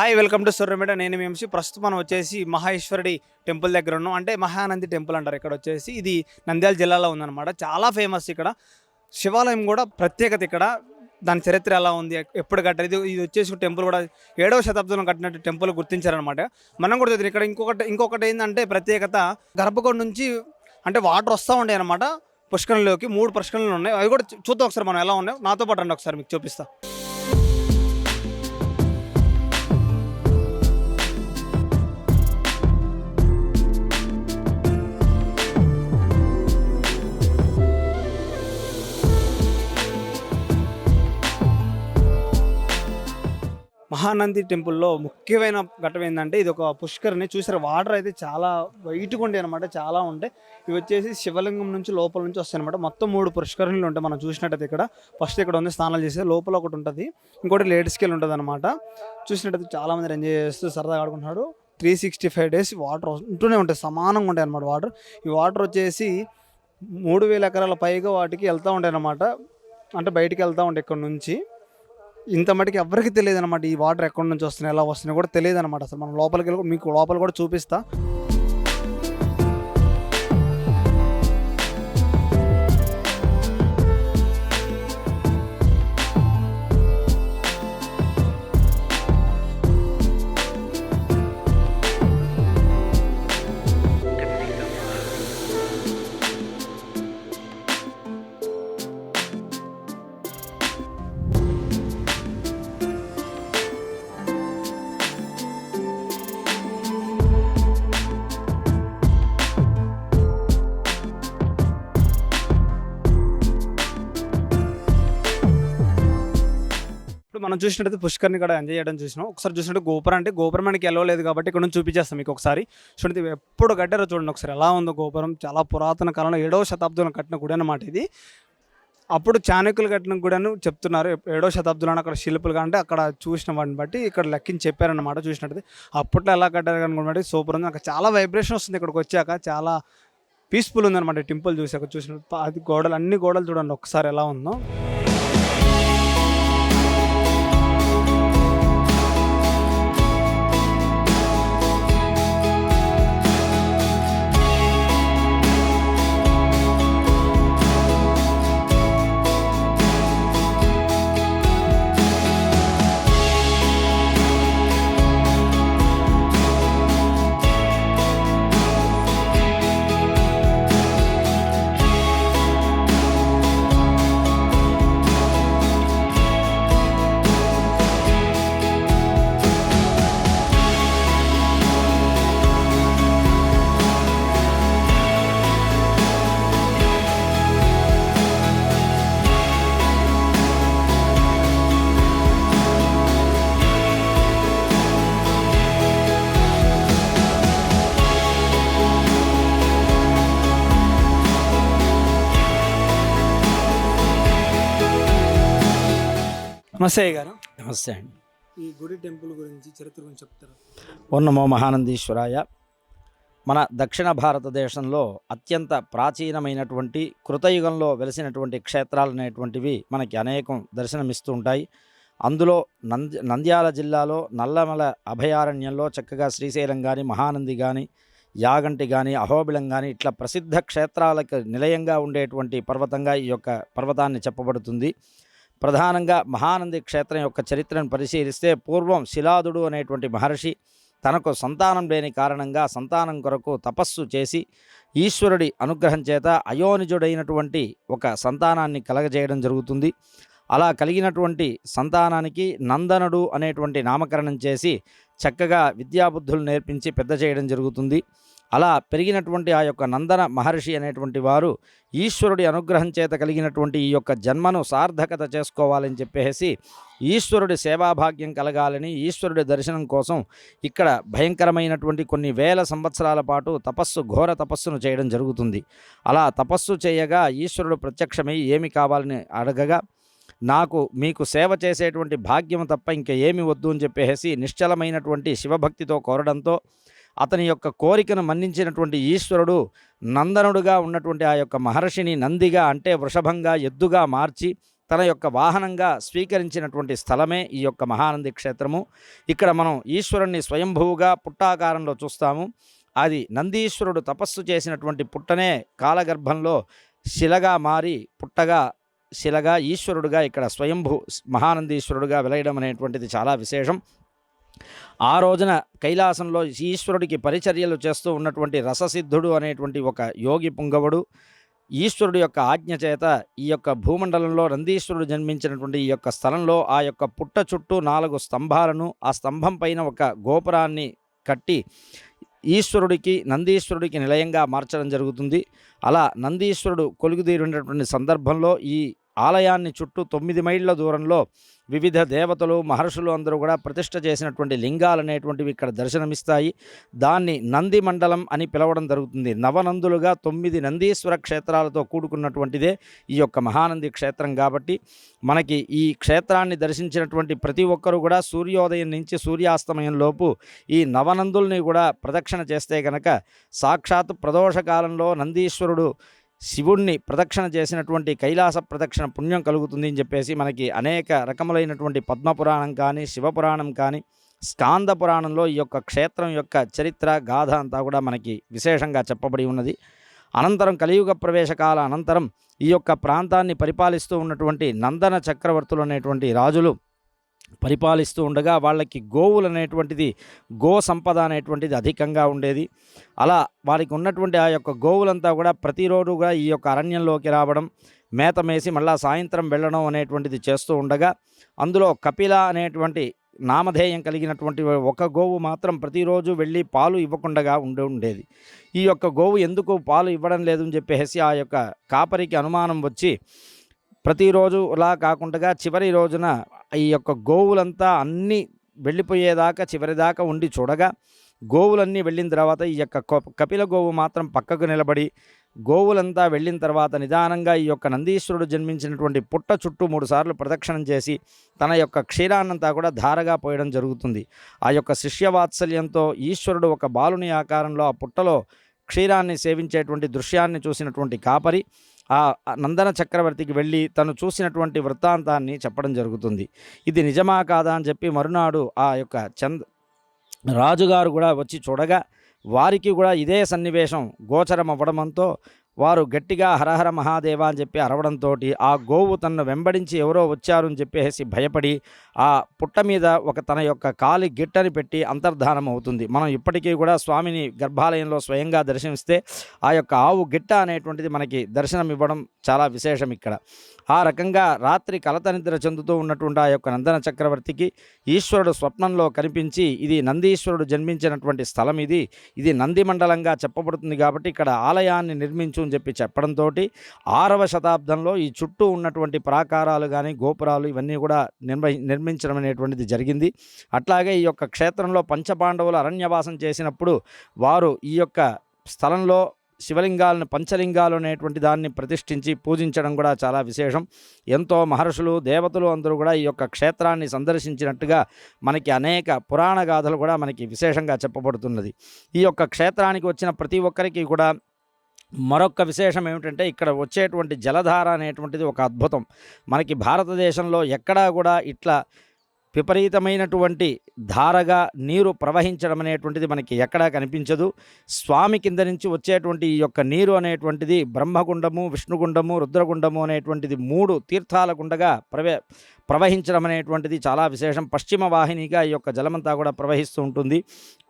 Hi welcome to సూర్యమేట నేను మేంసి ప్రస్తుతం మనం వచ్చేసి మహేశ్వరుడి టెంపుల్ దగ్గర ఉన్నాం. అంటే మహానంది టెంపుల్ అంటారు ఇక్కడ వచ్చేసి. ఇది నంద్యాల జిల్లాలో ఉందన్నమాట. చాలా ఫేమస్ ఇక్కడ. శివాలయం కూడా ప్రత్యేకత ఇక్కడ. దాని చరిత్ర ఎలా ఉంది? ఎప్పుడు కట్టారు? ఇది ఇది వచ్చేసి టెంపుల్ కూడా ఏడవ శతాబ్దంలో కట్టినట్టు టెంపుల్ గుర్తించారనమాట మనం కూడా చూద్దాం. ఇక్కడ ఇంకొకటి ఇంకొకటి ఏంటంటే ప్రత్యేకత గర్భగుడి నుంచి అంటే వాటర్ వస్తూ ఉంటాయి అనమాట పుష్కరంలోకి మూడు పుష్కరణలు ఉన్నాయి. అవి కూడా చూద్దాం ఒకసారి మనం ఎలా ఉన్నాయో. నాతో పాటు రండి ఒకసారి మీకు చూపిస్తాను మహానంది టెంపుల్లో ముఖ్యమైన ఘటం ఏంటంటే ఇది ఒక పుష్కరిని చూసారు వాటర్ అయితే చాలా వైట్గా ఉండే అనమాట చాలా ఉంటాయి. ఇవి వచ్చేసి శివలింగం నుంచి లోపల నుంచి వస్తాయి అనమాట మొత్తం మూడు పుష్కరిణులు ఉంటాయి మనం చూసినట్టయితే ఇక్కడ. ఫస్ట్ ఇక్కడ ఉంది స్నానాలు చేసే లోపల ఒకటి ఉంటుంది. ఇంకోటి లేడీస్కి వెళ్ళి ఉంటుంది అనమాట చూసినట్టయితే చాలామంది ఎంజాయ్ చేస్తూ సరదాగా ఆడుకుంటున్నాడు three sixty five days water ఉంటూనే ఉంటాయి సమానంగా ఉంటాయి అనమాట వాటర్. ఈ వాటర్ వచ్చేసి మూడు వేల ఎకరాల పైగా వాటికి వెళ్తూ ఉంటాయి అనమాట అంటే బయటికి వెళ్తూ ఉంటాయి ఇక్కడ నుంచి. ఇంత మటుకు ఎవరికి తెలియదు అనమాట ఈ వాటర్ ఎక్కడి నుంచి వస్తున్నాయి ఎలా వస్తున్నాయి కూడా తెలియదు అనమాట అసలు. మనం లోపలికి వెళ్ళి మీకు లోపల కూడా చూపిస్తా. మనం చూసినట్టయితే పుష్కర్ని కూడా ఎంజాయ్ చేయడం చూసినాం. ఒకసారి చూసినట్టు గోపురం అంటే గోపురం మనకి వెళ్ళలేదు కాబట్టి ఇక్కడ నుంచి చూపించేస్తాం మీకు ఒకసారి. చూడండి ఎప్పుడు కట్టారో చూడండి ఒకసారి ఎలా ఉందో గోపురం. చాలా పురాతన కాలంలో ఏడవ శతాబ్దంలో కట్టిన గుడి అనమాట ఇది. అప్పుడు చాణక్యులు కట్టిన గుడను చెప్తున్నారు. ఏడో శతాబ్దంలో అక్కడ శిల్పులు అంటే అక్కడ చూసిన వాటిని బట్టి ఇక్కడ లెక్కించి చెప్పారన్నమాట చూసినట్టయితే. అప్పట్లో ఎలా కట్టారు అనుకున్నట్టు సూపర్ ఉంది. అక్కడ చాలా వైబ్రేషన్ వస్తుంది ఇక్కడికి వచ్చాక. చాలా పీస్ఫుల్ ఉందన్నమాట టెంపుల్ చూసాక. చూసిన అది గోడలు అన్ని గోడలు చూడండి ఒకసారి ఎలా ఉందో. నమస్తే గారు. నమస్తే అండి. ఈ గుడి టెంపుల్ గురించి చరిత్ర గురించి చెప్తారా? ఓం నమో మహానందీశ్వరాయ. మన దక్షిణ భారతదేశంలో అత్యంత ప్రాచీనమైనటువంటి కృతయుగంలో వెలిసినటువంటి క్షేత్రాలు అనేటువంటివి మనకి అనేకం దర్శనమిస్తూ ఉంటాయి. అందులో నంద్య నంద్యాల జిల్లాలో నల్లమల అభయారణ్యంలో చక్కగా శ్రీశైలం కానీ మహానంది కానీ యాగంటి కానీ అహోబిళం కానీ ఇట్లా ప్రసిద్ధ క్షేత్రాలకు నిలయంగా ఉండేటువంటి పర్వతంగా ఈ యొక్క పర్వతాన్ని చెప్పబడుతుంది. ప్రధానంగా మహానంది క్షేత్రం యొక్క చరిత్రను పరిశీలిస్తే పూర్వం శిలాదుడు అనేటువంటి మహర్షి తనకు సంతానం లేని కారణంగా సంతానం కొరకు తపస్సు చేసి ఈశ్వరుడి అనుగ్రహం చేత అయోనిజుడైనటువంటి ఒక సంతానాన్ని కలగజేయడం జరుగుతుంది. అలా కలిగినటువంటి సంతానానికి నందనుడు అనేటువంటి నామకరణం చేసి చక్కగా విద్యాబుద్ధులు నేర్పించి పెద్ద చేయడం జరుగుతుంది. అలా పెరిగినటువంటి ఆ యొక్క నందన మహర్షి అనేటువంటి వారు ఈశ్వరుడి అనుగ్రహం చేత కలిగినటువంటి ఈ యొక్క జన్మను సార్థకత చేసుకోవాలని చెప్పేసి ఈశ్వరుడి సేవాభాగ్యం కలగాలని ఈశ్వరుడి దర్శనం కోసం ఇక్కడ భయంకరమైనటువంటి కొన్ని వేల సంవత్సరాల పాటు తపస్సు ఘోర తపస్సును చేయడం జరుగుతుంది. అలా తపస్సు చేయగా ఈశ్వరుడు ప్రత్యక్షమై ఏమి కావాలని అడగగా నాకు మీకు సేవ చేసేటువంటి భాగ్యం తప్ప ఇంకా ఏమి వద్దు అని చెప్పేసి నిశ్చలమైనటువంటి శివభక్తితో కోరడంతో అతని యొక్క కోరికను మన్నించినటువంటి ఈశ్వరుడు నందనుడుగా ఉన్నటువంటి ఆ యొక్క మహర్షిని నందిగా అంటే వృషభంగా ఎద్దుగా మార్చి తన యొక్క వాహనంగా స్వీకరించినటువంటి స్థలమే ఈ యొక్క మహానంది క్షేత్రము. ఇక్కడ మనం ఈశ్వరుణ్ణి స్వయంభువుగా పుట్టాకారంలో చూస్తాము. అది నందీశ్వరుడు తపస్సు చేసినటువంటి పుట్టనే కాలగర్భంలో శిలగా మారి పుట్టగా శిలగా ఈశ్వరుడుగా ఇక్కడ స్వయంభూ మహానందీశ్వరుడుగా వెలయడం అనేటువంటిది చాలా విశేషం. ఆ రోజున కైలాసంలో ఈశ్వరుడికి పరిచర్యలు చేస్తూ ఉన్నటువంటి రససిద్ధుడు అనేటువంటి ఒక యోగి పుంగవుడు ఈశ్వరుడు యొక్క ఆజ్ఞ చేత ఈ యొక్క భూమండలంలో నందీశ్వరుడు జన్మించినటువంటి ఈ యొక్క స్థలంలో ఆ యొక్క పుట్ట చుట్టూ నాలుగు స్తంభాలను ఆ స్తంభం పైన ఒక గోపురాన్ని కట్టి ఈశ్వరుడికి నందీశ్వరుడికి నిలయంగా మార్చడం జరుగుతుంది. అలా నందీశ్వరుడు కొలుగుదీరినటువంటి సందర్భంలో ఈ ఆలయాన్ని చుట్టూ తొమ్మిది మైళ్ళ దూరంలో వివిధ దేవతలు మహర్షులు అందరూ కూడా ప్రతిష్ట చేసినటువంటి లింగాలు అనేటువంటివి ఇక్కడ దర్శనమిస్తాయి. దాన్ని నంది మండలం అని పిలవడం జరుగుతుంది. నవనందులుగా తొమ్మిది నందీశ్వర క్షేత్రాలతో కూడుకున్నటువంటిదే ఈ యొక్క మహానంది క్షేత్రం కాబట్టి మనకి ఈ క్షేత్రాన్ని దర్శించినటువంటి ప్రతి ఒక్కరూ కూడా సూర్యోదయం నుంచి సూర్యాస్తమయం లోపు ఈ నవనందుల్ని కూడా ప్రదక్షిణ చేస్తే గనక సాక్షాత్ ప్రదోష కాలంలో నందీశ్వరుడు శివుణ్ణి ప్రదక్షిణ చేసినటువంటి కైలాస ప్రదక్షిణ పుణ్యం కలుగుతుంది అని చెప్పేసి మనకి అనేక రకములైనటువంటి పద్మపురాణం కానీ శివపురాణం కానీ స్కాంద పురాణంలో ఈ యొక్క క్షేత్రం యొక్క చరిత్ర గాథ అంతా కూడా మనకి విశేషంగా చెప్పబడి ఉన్నది. అనంతరం కలియుగ ప్రవేశకాల అనంతరం ఈ యొక్క ప్రాంతాన్ని పరిపాలిస్తూ ఉన్నటువంటి నందన చక్రవర్తులు అనేటువంటి రాజులు పరిపాలిస్తూ ఉండగా వాళ్ళకి గోవులు అనేటువంటిది గో సంపద అనేటువంటిది అధికంగా ఉండేది. అలా వారికి ఉన్నటువంటి ఆ యొక్క గోవులంతా కూడా ప్రతిరోజు కూడా ఈ యొక్క అరణ్యంలోకి రావడం మేత మేసి మళ్ళా సాయంత్రం వెళ్ళడం అనేటువంటిది చేస్తూ ఉండగా అందులో కపిల అనేటువంటి నామధేయం కలిగినటువంటి ఒక గోవు మాత్రం ప్రతిరోజు వెళ్ళి పాలు ఇవ్వకుండా ఉండి ఉండేది. ఈ యొక్క గోవు ఎందుకు పాలు ఇవ్వడం లేదు అని చెప్పేసి ఆ యొక్క కాపరికి అనుమానం వచ్చి ప్రతిరోజు ఇలా కాకుండా చివరి రోజున ఈ యొక్క గోవులంతా అన్నీ వెళ్ళిపోయేదాకా చివరిదాకా ఉండి చూడగా గోవులన్నీ వెళ్ళిన తర్వాత ఈ యొక్క కపిల గోవు మాత్రం పక్కకు నిలబడి గోవులంతా వెళ్ళిన తర్వాత నిదానంగా ఈ యొక్క నందీశ్వరుడు జన్మించినటువంటి పుట్ట చుట్టూ మూడు సార్లు ప్రదక్షిణం చేసి తన యొక్క క్షీరాన్నంతా కూడా ధారగా పోయడం జరుగుతుంది. ఆ యొక్క శిష్యవాత్సల్యంతో ఈశ్వరుడు ఒక బాలుని ఆకారంలో ఆ పుట్టలో క్షీరాన్ని సేవించేటువంటి దృశ్యాన్ని చూసినటువంటి కాపరి ఆ నందన చక్రవర్తికి వెళ్ళి తను చూసినటువంటి వృత్తాంతాన్ని చెప్పడం జరుగుతుంది. ఇది నిజమా కాదా అని చెప్పి మరునాడు ఆ యొక్క చంద్ రాజుగారు కూడా వచ్చి చూడగా వారికి కూడా ఇదే సన్నివేశం గోచరం అవ్వడంతో వారు గట్టిగా హరహర మహాదేవ అని చెప్పి అరవడంతో ఆ గోవు తనను వెంబడించి ఎవరో వచ్చారు అని చెప్పేసి భయపడి ఆ పుట్ట మీద ఒక తన యొక్క కాలి గిట్టని పెట్టి అంతర్ధానం అవుతుంది. మనం ఇప్పటికీ కూడా స్వామిని గర్భాలయంలో స్వయంగా దర్శనమిస్తే ఆ యొక్క ఆవు గిట్ట అనేటువంటిది మనకి దర్శనం ఇవ్వడం చాలా విశేషం ఇక్కడ. ఆ రకంగా రాత్రి కలత నిద్ర చెందుతూ ఉన్నటువంటి ఆ యొక్క నందన చక్రవర్తికి ఈశ్వరుడు స్వప్నంలో కనిపించి ఇది నందీశ్వరుడు జన్మించినటువంటి స్థలం ఇది. ఇది నంది మండలంగా చెప్పబడుతుంది కాబట్టి ఇక్కడ ఆలయాన్ని నిర్మించు అని చెప్పి చెప్పడంతో ఆరవ శతాబ్దంలో ఈ చుట్టూ ఉన్నటువంటి ప్రాకారాలు కానీ గోపురాలు ఇవన్నీ కూడా నిర్మ నిర్మించడం అనేటువంటిది జరిగింది. అట్లాగే ఈ యొక్క క్షేత్రంలో పంచపాండవులు అరణ్యవాసం చేసినప్పుడు వారు ఈ యొక్క స్థలంలో శివలింగాలను పంచలింగాలు అనేటువంటి దాన్ని ప్రతిష్ఠించి పూజించడం కూడా చాలా విశేషం. ఎంతో మహర్షులు దేవతలు అందరూ కూడా ఈ యొక్క క్షేత్రాన్ని సందర్శించినట్టుగా మనకి అనేక పురాణ గాథలు కూడా మనకి విశేషంగా చెప్పబడుతున్నది. ఈ యొక్క క్షేత్రానికి వచ్చిన ప్రతి ఒక్కరికి కూడా మరొక విశేషం ఏమిటంటే ఇక్కడ వచ్చేటువంటి జలధార అనేటువంటిది ఒక అద్భుతం. మనకి భారతదేశంలో ఎక్కడా కూడా ఇట్లా విపరీతమైనటువంటి ధారగా నీరు ప్రవహించడం అనేటువంటిది మనకి ఎక్కడా కనిపించదు. స్వామి కింద నుంచి వచ్చేటువంటి ఈ యొక్క నీరు అనేటువంటిది బ్రహ్మగుండము విష్ణుగుండము రుద్రగుండము అనేటువంటిది మూడు తీర్థాల గుండగా ప్రవే ప్రవహించడం అనేటువంటిది చాలా విశేషం. పశ్చిమ వాహినిగా ఈ యొక్క జలమంతా కూడా ప్రవహిస్తూ ఉంటుంది.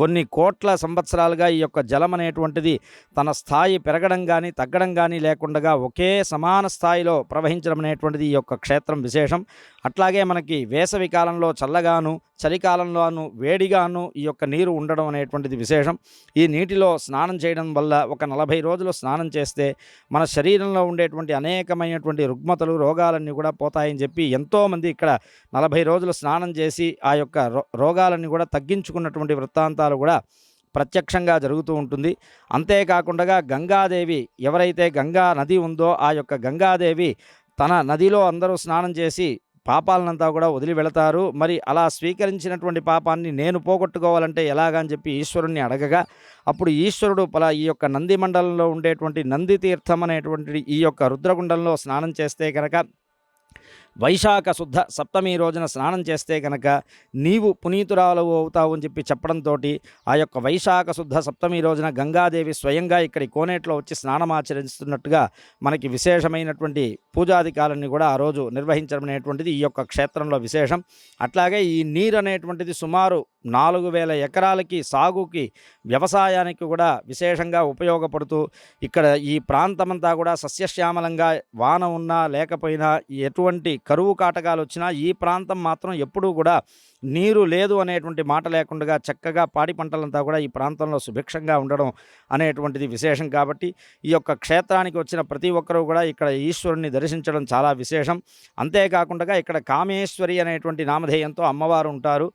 కొన్ని కోట్ల సంవత్సరాలుగా ఈ యొక్క జలం అనేటువంటిది తన స్థాయి పెరగడం కానీ తగ్గడం కానీ లేకుండా ఒకే సమాన స్థాయిలో ప్రవహించడం అనేటువంటిది ఈ యొక్క క్షేత్రం విశేషం. అట్లాగే మనకి వేసవి కాలంలో చల్లగాను చలికాలంలోను వేడిగాను ఈ యొక్క నీరు ఉండడం అనేటువంటిది విశేషం. ఈ నీటిలో స్నానం చేయడం వల్ల ఒక నలభై రోజులు స్నానం చేస్తే మన శరీరంలో ఉండేటువంటి అనేకమైనటువంటి రుగ్మతలు రోగాలన్నీ కూడా పోతాయని చెప్పి ఎంతోమంది ఇక్కడ నలభై రోజులు స్నానం చేసి ఆ యొక్క రో రోగాలన్నీ కూడా తగ్గించుకున్నటువంటి వృత్తాంతాలు కూడా ప్రత్యక్షంగా జరుగుతూ ఉంటుంది. అంతేకాకుండా గంగాదేవి ఎవరైతే గంగా నది ఉందో ఆ యొక్క గంగాదేవి తన నదిలో అందరూ స్నానం చేసి పాపాలనంతా కూడా వదిలి వెళతారు. మరి అలా స్వీకరించినటువంటి పాపాన్ని నేను పోగొట్టుకోవాలంటే ఎలాగా అని చెప్పి ఈశ్వరుణ్ణి అడగగా అప్పుడు ఈశ్వరుడు పలా ఈ యొక్క నంది మండలంలో ఉండేటువంటి నంది తీర్థం అనేటువంటి ఈ యొక్క రుద్రగుండంలో స్నానం చేస్తే కనుక వైశాఖ శుద్ధ సప్తమి రోజున స్నానం చేస్తే కనుక నీవు పునీతురాలవు అవుతావు అని చెప్పి చెప్పడంతో ఆ యొక్క వైశాఖ శుద్ధ సప్తమి రోజున గంగాదేవి స్వయంగా ఇక్కడి కోనేట్లో వచ్చి స్నానమాచరిస్తున్నట్టుగా మనకి విశేషమైనటువంటి పూజాధికారాన్ని కూడా ఆ రోజు నిర్వహించడం అనేటువంటిది ఈ యొక్క క్షేత్రంలో విశేషం. అట్లాగే ఈ నీరు అనేటువంటిది సుమారు నాలుగు వేల ఎకరాలకి సాగుకి వ్యవసాయానికి కూడా విశేషంగా ఉపయోగపడుతూ ఇక్కడ ఈ ప్రాంతమంతా కూడా సస్యశ్యామలంగా వాన ఉన్నా లేకపోయినా ఎటువంటి కరువు కాటకాలు వచ్చినా ఈ ప్రాంతం మాత్రం ఎప్పుడూ కూడా నీరు లేదు అనేటువంటి మాట లేకుండా చక్కగా పాడి పంటలంతా కూడా ఈ ప్రాంతంలో సుభిక్షంగా ఉండడం అనేటువంటిది విశేషం కాబట్టి ఈ యొక్క క్షేత్రానికి వచ్చిన ప్రతి ఒక్కరూ కూడా ఇక్కడ ఈశ్వరుణ్ణి దర్శించడం చాలా విశేషం. అంతేకాకుండా ఇక్కడ కామేశ్వరి అనేటువంటి నామధేయంతో అమ్మవారు ఉంటారు.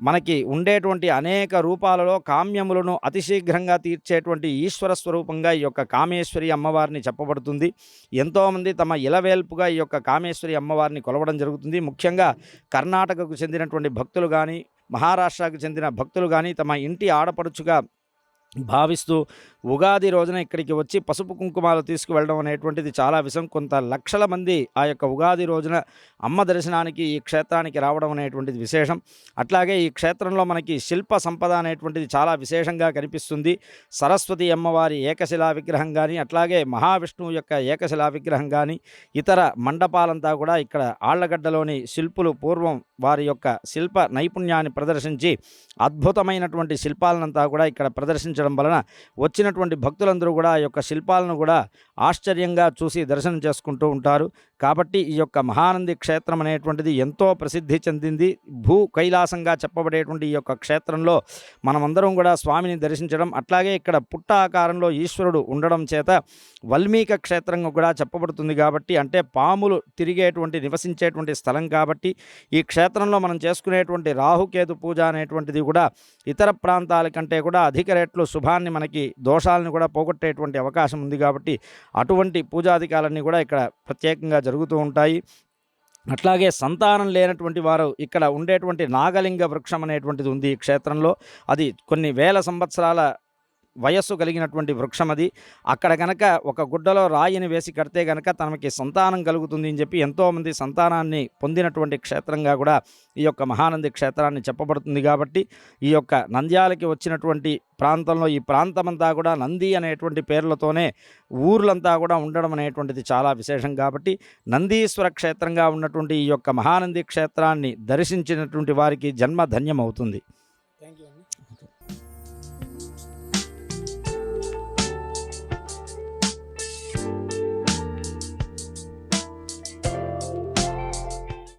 మనకి ఉండేటువంటి అనేక రూపాలలో కామ్యములను అతి శీఘ్రంగా తీర్చేటువంటి ఈశ్వర స్వరూపంగా ఈ యొక్క కామేశ్వరి అమ్మవారిని చెప్పబడుతుంది. ఎంతోమంది తమ ఇలవేల్పుగా ఈ యొక్క కామేశ్వరి అమ్మవారిని కొలవడం జరుగుతుంది. ముఖ్యంగా కర్ణాటకకు చెందినటువంటి భక్తులు కానీ మహారాష్ట్రకు చెందిన భక్తులు కానీ తమ ఇంటి ఆడపడుచుగా భావిస్తూ ఉగాది రోజున ఇక్కడికి వచ్చి పసుపు కుంకుమాలు తీసుకువెళ్ళడం అనేటువంటిది చాలా విషయం కొంత లక్షల మంది ఆ యొక్క ఉగాది రోజున అమ్మ దర్శనానికి ఈ క్షేత్రానికి రావడం అనేటువంటిది విశేషం. అట్లాగే ఈ క్షేత్రంలో మనకి శిల్ప సంపద అనేటువంటిది చాలా విశేషంగా కనిపిస్తుంది. సరస్వతి అమ్మవారి ఏకశిలా విగ్రహం కానీ అట్లాగే మహావిష్ణువు యొక్క ఏకశిలా విగ్రహం కానీ ఇతర మండపాలంతా కూడా ఇక్కడ ఆళ్ళగడ్డలోని శిల్పులు పూర్వం వారి యొక్క శిల్ప నైపుణ్యాన్ని ప్రదర్శించి అద్భుతమైనటువంటి శిల్పాలనంతా కూడా ఇక్కడ ప్రదర్శించడం వలన వచ్చినటువంటి భక్తులందరూ కూడా ఆ యొక్క శిల్పాలను కూడా ఆశ్చర్యంగా చూసి దర్శనం చేసుకుంటూ ఉంటారు. కాబట్టి ఈ యొక్క మహానంది క్షేత్రం అనేటువంటిది ఎంతో ప్రసిద్ధి చెందింది. భూ కైలాసంగా చెప్పబడేటువంటి ఈ యొక్క క్షేత్రంలో మనమందరం కూడా స్వామిని దర్శించడం అట్లాగే ఇక్కడ పుట్ట ఆకారంలో ఈశ్వరుడు ఉండడం చేత వల్మీక క్షేత్రంగా కూడా చెప్పబడుతుంది కాబట్టి అంటే పాములు తిరిగేటువంటి నివసించేటువంటి స్థలం కాబట్టి ఈ క్షేత్రంలో మనం చేసుకునేటువంటి రాహుకేతు పూజ అనేటువంటిది కూడా ఇతర ప్రాంతాల కంటే కూడా అధిక రేట్లు శుభాన్ని మనకి దోషాలను కూడా పోగొట్టేటువంటి అవకాశం ఉంది కాబట్టి అటువంటి పూజాధికాలన్నీ కూడా ఇక్కడ ప్రత్యేకంగా జరుగుతూ ఉంటాయి. అట్లాగే సంతానం లేనటువంటి వారు ఇక్కడ ఉండేటువంటి నాగలింగ వృక్షం అనేటువంటిది ఉంది ఈ క్షేత్రంలో. అది కొన్ని వేల సంవత్సరాల వయస్సు కలిగినటువంటి వృక్షం అది అక్కడ గనక ఒక గుడ్డలో రాయిని వేసి కడితే గనక తనకి సంతానం కలుగుతుంది అని చెప్పి ఎంతోమంది సంతానాన్ని పొందినటువంటి క్షేత్రంగా కూడా ఈ యొక్క మహానంది క్షేత్రాన్ని చెప్పబడుతుంది కాబట్టి ఈ యొక్క నంద్యాలకి వచ్చినటువంటి ప్రాంతంలో ఈ ప్రాంతమంతా కూడా నంది అనేటువంటి పేర్లతోనే ఊర్లంతా కూడా ఉండడం అనేటువంటిది చాలా విశేషం కాబట్టి నందీశ్వర క్షేత్రంగా ఉన్నటువంటి ఈ యొక్క మహానంది క్షేత్రాన్ని దర్శించినటువంటి వారికి జన్మ ధన్యమవుతుంది.